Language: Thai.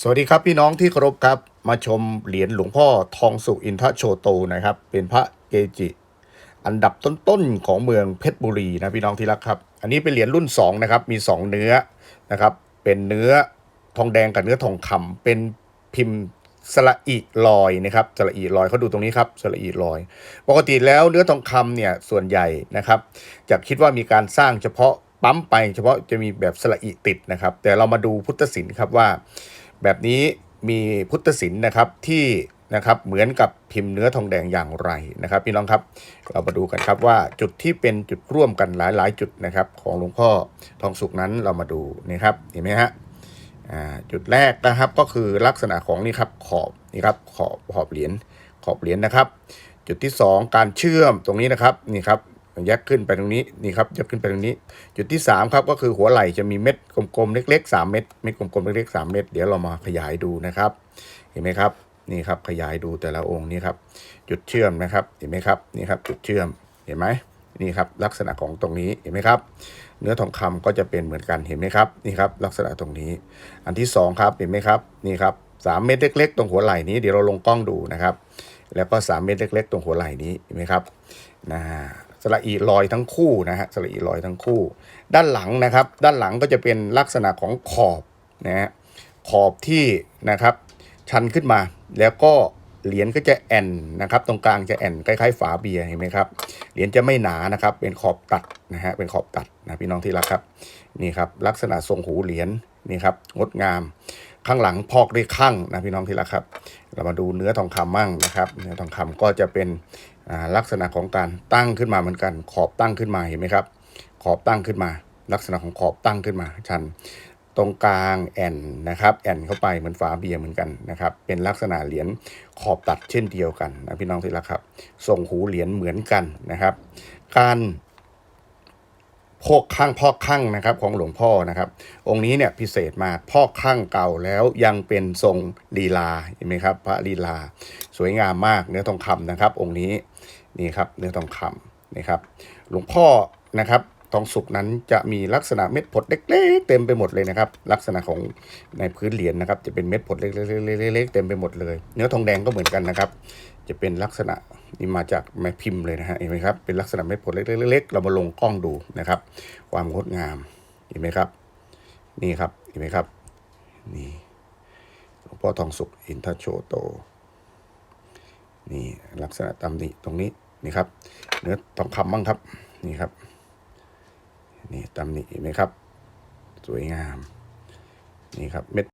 สวัสดีครับพี่น้องที่เคารพครับ มาชมเหรียญหลวงพ่อทองสุอินทโชโตนะครับ เป็นพระเกจิ อันดับต้นๆของเมืองเพชรบุรีนะพี่น้องที่รักครับ อันนี้เป็นเหรียญรุ่น2นะครับมี 2 เนื้อนะครับ เป็นเนื้อทองแดงกับเนื้อทองคำเป็นพิมพ์สละอิลอยนะครับสละอิลอยเขาดูตรงนี้ครับสละอิลอย ปกติแล้วเนื้อทองคำเนี่ยส่วนใหญ่นะครับจะคิดว่ามีการสร้างเฉพาะปั๊มไป เฉพาะจะมีแบบสละอิติดนะครับ แต่เรามาดูพุทธศิลป์ครับว่า แบบนี้มีพุทธศิลป์นะครับที่นะครับเหมือนกับพิมพ์เนื้อทองแดงอย่างไรนะครับพี่น้องครับเรามาดูกันครับว่าจุดที่เป็นจุดร่วมกันหลาย ๆ จุดนะครับของหลวงพ่อทองสุกนั้นเรามาดูนี่ครับเห็นไหมฮะอ่าจุดแรกนะครับก็คือลักษณะของนี่ครับขอบนี่ครับขอบขอบเหรียญขอบเหรียญนะครับ จุดที่ 2 การเชื่อมตรงนี้นะครับนี่ครับ ยักขึ้นไปตรงนี้นี่ครับยักขึ้นไปตรงนี้ จุดที่ 3 ครับก็คือหัวไหล่จะมีเม็ดกลมๆเล็ก ๆ 3 เม็ดเม็ดกลมๆเล็กๆ3 เม็ดเดี๋ยวเรามาขยายดูนะครับ เห็นไหมครับนี่ครับขยายดูแต่ละองค์นี่ครับ จุดเชื่อมนะครับเห็นไหมครับนี่ครับจุดเชื่อมเห็นไหมนี่ครับลักษณะของตรงนี้เห็นไหมครับ เนื้อทองคำก็จะเป็นเหมือนกันเห็นไหมครับนี่ครับลักษณะตรงนี้ อันที่สองครับเห็นไหมครับนี่ครับสามเม็ดเล็ก ๆ ตรงหัวไหล่นี้เดี๋ยวเราลงกล้องดูนะครับ แล้วก็สามเม็ดเล็ก ๆ ตรงหัวไหล่นี้เห็นไหมครับนะ ระอีลอยทั้งคู่นะฮะสระอีลอยทั้งคู่ ด้านหลังนะครับ ด้านหลังก็จะเป็นลักษณะของขอบนะฮะขอบที่นะครับ ชันขึ้นมา แล้วก็เหรียญก็จะแอนนะครับ ตรงกลางจะแอนคล้ายๆ ฝาเบียร์เห็นไหมครับเหรียญจะไม่หนานะครับ เป็นขอบตัดนะฮะเป็นขอบตัดนะพี่น้องที่รักครับนี่ครับลักษณะทรงหูเหรียญ นี่ครับงดงาม ข้างหลังพอกด้วยข้างนะพี่น้องที่รักครับ เรามาดูเนื้อทองคำมั่งนะครับเนื้อทองคำก็จะเป็นลักษณะของการตั้งขึ้นมาเหมือนกัน ขอบตั้งขึ้นมาเห็นไหมครับ ขอบตั้งขึ้นมา ลักษณะของขอบตั้งขึ้นมาชันตรงกลางแอนนะครับแอนเข้าไปเหมือนฝาเบียร์เหมือนกันนะครับเป็นลักษณะเหรียญขอบตัดเช่นเดียวกันนะพี่น้องที่รักครับทรงหูเหรียญเหมือนกันนะครับ การ พอกข้างพอกข้างนะครับของหลวงพ่อนะครับ องค์นี้เนี่ยพิเศษมากพอกข้างเก่าแล้วยังเป็นทรงลีลาเห็นไหมครับ พระลีลา สวยงามมากเนื้อทองคำนะครับ องค์นี้นี่ครับเนื้อทองคำนะครับ หลวงพ่อนะครับ ทองสุกนั้นจะมีลักษณะเม็ดผดเล็กๆเต็มไปหมดเลยนะครับ ลักษณะของในพื้นเหรียญนะครับ จะเป็นเม็ดผดเล็กๆเต็มไปหมดเลย เนื้อทองแดงก็เหมือนกันนะครับ จะเป็นลักษณะนี่มาจากแม่พิมพ์เลยนะฮะเห็นไหมครับเป็นลักษณะเม็ดผลเล็กๆเรามาลงกล้องดูนะครับ ความงดงามเห็นไหมครับ นี่ครับเห็นไหมครับนี่หลวงพ่อทองสุขอินทโชโตนี่ลักษณะตำหนิตรงนี้นี่ครับ เนื้อทองคำบ้างครับนี่ครับ นี่ตำหนิเห็นไหมครับ สวยงาม นี่ครับเม็ด